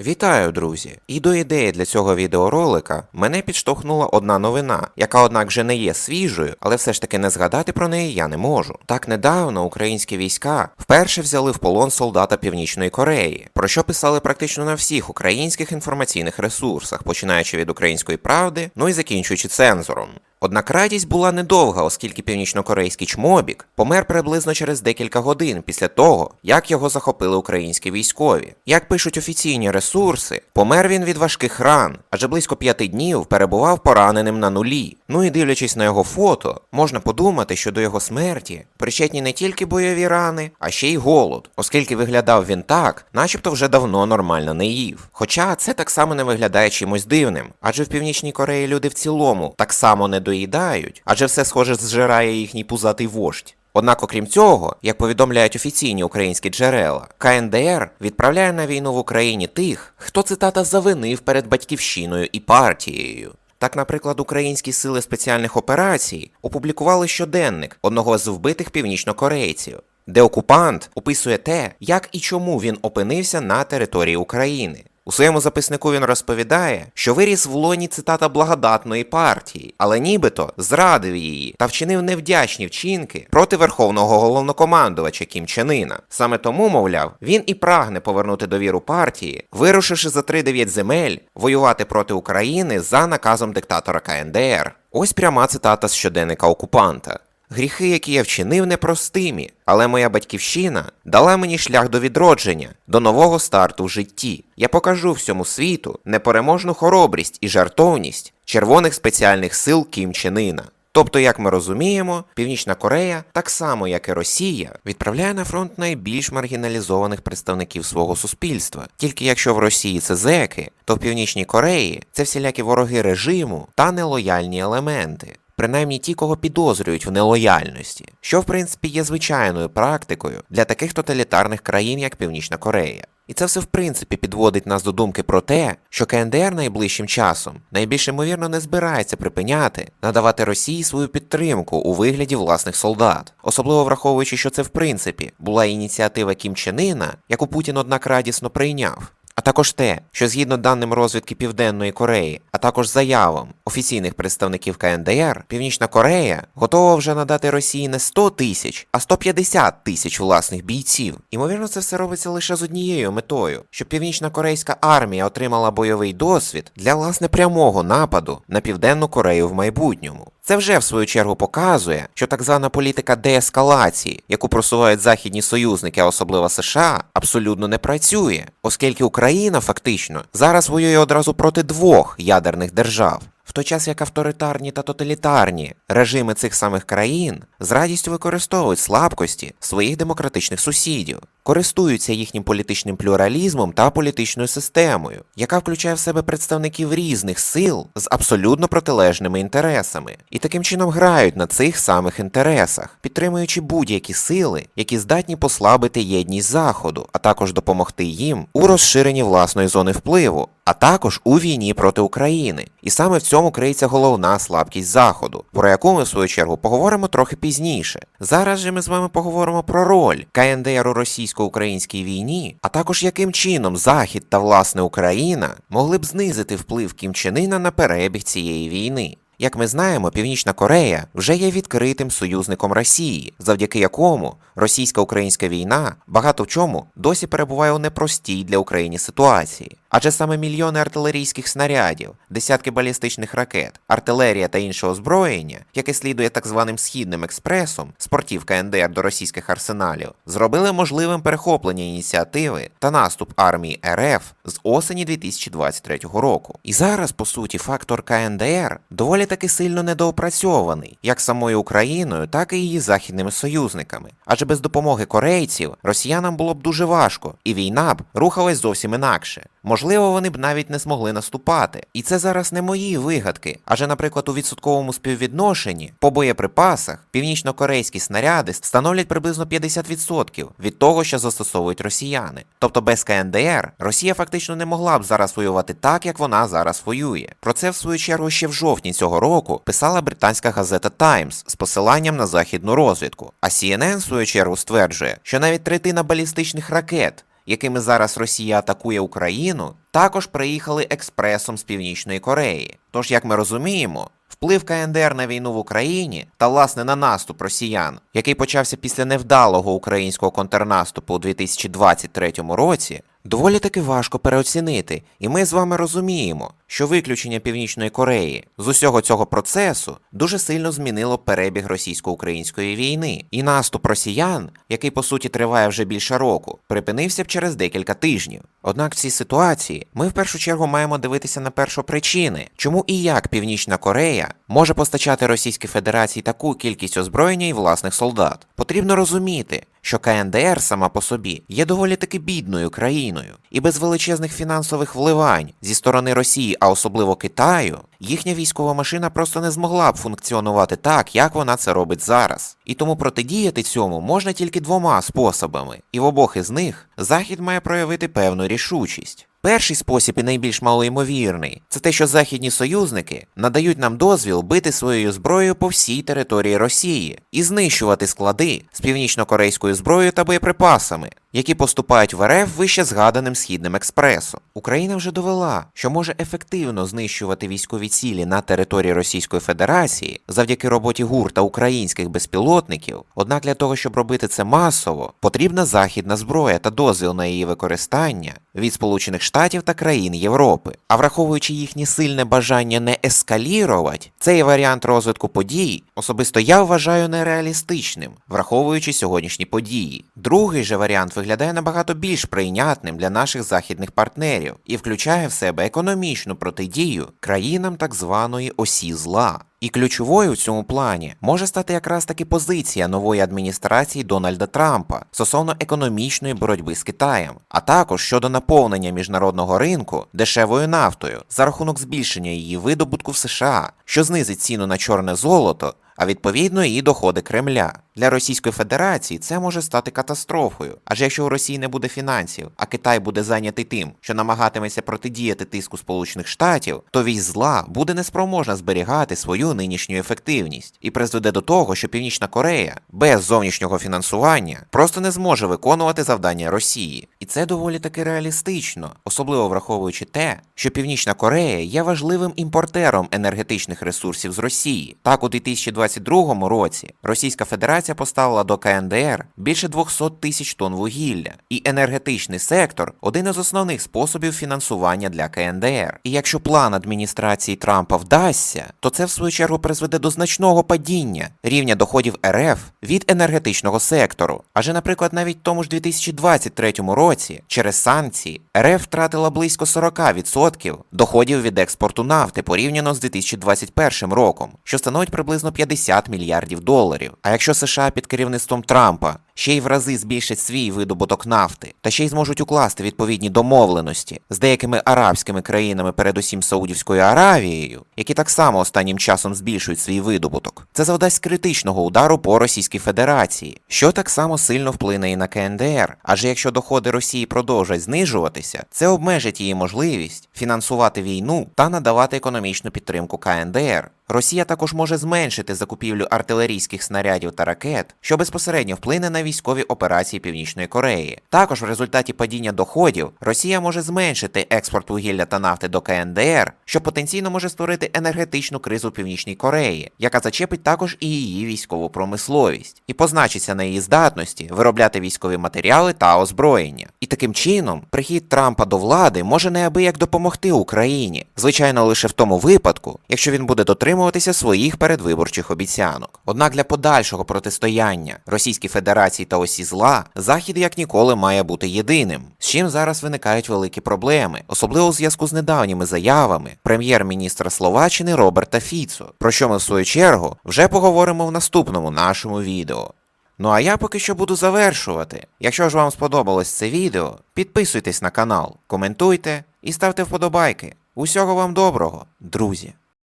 Вітаю, друзі! І до ідеї для цього відеоролика мене підштовхнула одна новина, яка, однак, вже не є свіжою, але все ж таки не згадати про неї я не можу. Так недавно українські війська вперше взяли в полон солдата Північної Кореї, про що писали практично на всіх українських інформаційних ресурсах, починаючи від української правди, ну і закінчуючи цензором. Однак радість була недовга, оскільки північнокорейський чмобік помер приблизно через декілька годин після того, як його захопили українські військові. Як пишуть офіційні ресурси, помер він від важких ран, адже близько п'яти днів перебував пораненим на нулі. Ну і дивлячись на його фото, можна подумати, що до його смерті причетні не тільки бойові рани, а ще й голод, оскільки виглядав він так, начебто вже давно нормально не їв. Хоча це так само не виглядає чимось дивним, адже в Північній Кореї люди в цілому так само не доїдають, адже все схоже зжирає їхній пузатий вождь. Однак, окрім цього, як повідомляють офіційні українські джерела, КНДР відправляє на війну в Україні тих, хто цитата завинив перед батьківщиною і партією. Так, наприклад, українські сили спеціальних операцій опублікували щоденник одного з вбитих північнокорейців, де окупант описує те, як і чому він опинився на території України. У своєму записнику він розповідає, що виріс в лоні цитата благодатної партії, але нібито зрадив її та вчинив невдячні вчинки проти верховного головнокомандувача Кім Чен Іна. Саме тому, мовляв, він і прагне повернути довіру партії, вирушивши за 3-9 земель воювати проти України за наказом диктатора КНДР. Ось пряма цитата з щоденника окупанта. Гріхи, які я вчинив, непростимі, але моя батьківщина дала мені шлях до відродження, до нового старту в житті. Я покажу всьому світу непереможну хоробрість і жартовність червоних спеціальних сил Кім Чен Іна. Тобто, як ми розуміємо, Північна Корея, так само як і Росія, відправляє на фронт найбільш маргіналізованих представників свого суспільства. Тільки якщо в Росії це зеки, то в Північній Кореї це всілякі вороги режиму та нелояльні елементи. Принаймні ті, кого підозрюють в нелояльності, що в принципі є звичайною практикою для таких тоталітарних країн, як Північна Корея. І це все в принципі підводить нас до думки про те, що КНДР найближчим часом найбільш ймовірно не збирається припиняти надавати Росії свою підтримку у вигляді власних солдат, особливо враховуючи, що це в принципі була ініціатива Кім Чен Іна, яку Путін однак радісно прийняв. Також те, що згідно даним розвідки Південної Кореї, а також заявам офіційних представників КНДР, Північна Корея готова вже надати Росії не 100 тисяч, а 150 тисяч власних бійців. Імовірно, це все робиться лише з однією метою, щоб північна корейська армія отримала бойовий досвід для власне прямого нападу на Південну Корею в майбутньому. Це вже в свою чергу показує, що так звана політика деескалації, яку просувають західні союзники, а особливо США, абсолютно не працює, оскільки Україна фактично зараз воює одразу проти двох ядерних держав. В той час як авторитарні та тоталітарні режими цих самих країн з радістю використовують слабкості своїх демократичних сусідів, користуються їхнім політичним плюралізмом та політичною системою, яка включає в себе представників різних сил з абсолютно протилежними інтересами, і таким чином грають на цих самих інтересах, підтримуючи будь-які сили, які здатні послабити єдність Заходу, а також допомогти їм у розширенні власної зони впливу, а також у війні проти України. І саме в цьому криється головна слабкість Заходу, про яку ми в свою чергу поговоримо трохи пізніше. Зараз же ми з вами поговоримо про роль КНДР у російсько-українській війні, а також яким чином Захід та власне Україна могли б знизити вплив Кім Чен Іна на перебіг цієї війни. Як ми знаємо, Північна Корея вже є відкритим союзником Росії, завдяки якому російсько-українська війна багато в чому досі перебуває у непростій для України ситуації. Адже саме мільйони артилерійських снарядів, десятки балістичних ракет, артилерія та інше озброєння, яке слідує так званим східним експресом з портів КНДР до російських арсеналів, зробили можливим перехоплення ініціативи та наступ армії РФ з осені 2023 року. І зараз, по суті, фактор КНДР доволі таки сильно недоопрацьований, як самою Україною, так і її західними союзниками. Адже без допомоги корейців росіянам було б дуже важко, і війна б рухалась зовсім інакше. Можливо, вони б навіть не змогли наступати. І це зараз не мої вигадки. Адже, наприклад, у відсотковому співвідношенні по боєприпасах північно-корейські снаряди становлять приблизно 50% від того, що застосовують росіяни. Тобто без КНДР Росія фактично не могла б зараз воювати так, як вона зараз воює. Про це в свою чергу ще в жовтні цього року писала британська газета Times з посиланням на західну розвідку. А CNN, в свою чергу стверджує, що навіть третина балістичних ракет якими зараз Росія атакує Україну, також приїхали експресом з Північної Кореї. Тож, як ми розуміємо, Вплив КНДР на війну в Україні та власне на наступ росіян, який почався після невдалого українського контрнаступу у 2023 році, доволі таки важко переоцінити, і ми з вами розуміємо, що виключення Північної Кореї з усього цього процесу дуже сильно змінило перебіг російсько-української війни, і наступ росіян, який по суті триває вже більше року, припинився б через декілька тижнів. Однак в цій ситуації ми в першу чергу маємо дивитися на першопричини, чому і як Північна Корея може постачати Російській Федерації таку кількість озброєння і власних солдат. Потрібно розуміти, що КНДР сама по собі є доволі таки бідною країною, і без величезних фінансових вливань зі сторони Росії, а особливо Китаю, їхня військова машина просто не змогла б функціонувати так, як вона це робить зараз. І тому протидіяти цьому можна тільки двома способами, і в обох із них Захід має проявити певну рішучість. Перший спосіб і найбільш малоймовірний це те, що західні союзники надають нам дозвіл бити своєю зброєю по всій території Росії і знищувати склади з північно-корейською зброєю та боєприпасами, які поступають в РФ вище згаданим східним експресом. Україна вже довела, що може ефективно знищувати військові цілі на території Російської Федерації завдяки роботі ГУР та українських безпілотників. Однак для того, щоб робити це масово, потрібна західна зброя та дозвіл на її використання від Сполучених Штатів та країн Європи. А враховуючи їхнє сильне бажання не ескалірувати, цей варіант розвитку подій особисто я вважаю нереалістичним, враховуючи сьогоднішні події. Другий же варіант виглядає набагато більш прийнятним для наших західних партнерів і включає в себе економічну протидію країнам так званої осі зла. І ключовою в цьому плані може стати якраз таки позиція нової адміністрації Дональда Трампа стосовно економічної боротьби з Китаєм, а також щодо наповнення міжнародного ринку дешевою нафтою за рахунок збільшення її видобутку в США, що знизить ціну на чорне золото, а відповідно і доходи Кремля. Для Російської Федерації це може стати катастрофою. Адже якщо у Росії не буде фінансів, а Китай буде зайнятий тим, що намагатиметься протидіяти тиску Сполучених Штатів, то вісь зла буде неспроможна зберігати свою нинішню ефективність і призведе до того, що Північна Корея без зовнішнього фінансування просто не зможе виконувати завдання Росії. І це доволі таки реалістично, особливо враховуючи те, що Північна Корея є важливим імпортером енергетичних ресурсів з Росії. Так, у 2022 році Російська Федерація поставила до КНДР більше 200 тисяч тонн вугілля, і енергетичний сектор один із основних способів фінансування для КНДР. І якщо план адміністрації Трампа вдасться, то це в свою чергу призведе до значного падіння рівня доходів РФ від енергетичного сектору. Адже, наприклад, навіть в тому ж 2023 році через санкції РФ втратила близько 40% доходів від експорту нафти порівняно з 2021 роком, що становить приблизно 50 мільярдів доларів. А якщо США під керівництвом Трампа ще й в рази збільшать свій видобуток нафти, та ще й зможуть укласти відповідні домовленості з деякими арабськими країнами, передусім Саудівською Аравією, які так само останнім часом збільшують свій видобуток, це завдасть критичного удару по Російській Федерації, що так само сильно вплине і на КНДР. Адже якщо доходи Росії продовжать знижуватися, це обмежить її можливість фінансувати війну та надавати економічну підтримку КНДР. Росія також може зменшити закупівлю артилерійських снарядів та ракет, що безпосередньо вплине на військові операції Північної Кореї. Також в результаті падіння доходів Росія може зменшити експорт вугілля та нафти до КНДР, що потенційно може створити енергетичну кризу в Північній Кореї, яка зачепить також і її військову промисловість, і позначиться на її здатності виробляти військові матеріали та озброєння. І таким чином прихід Трампа до влади може неабияк допомогти Україні, звичайно, лише в тому випадку, якщо він буде дотримуватися своїх передвиборчих обіцянок. Однак для подальшого протистояння Російській Федерації та осі зла Захід як ніколи має бути єдиним, з чим зараз виникають великі проблеми, особливо у зв'язку з недавніми заявами прем'єр-міністра Словаччини Роберта Фіцо, про що ми в свою чергу вже поговоримо в наступному нашому відео. Ну а я поки що буду завершувати. Якщо ж вам сподобалось це відео, підписуйтесь на канал, коментуйте і ставте вподобайки. Усього вам доброго, друзі!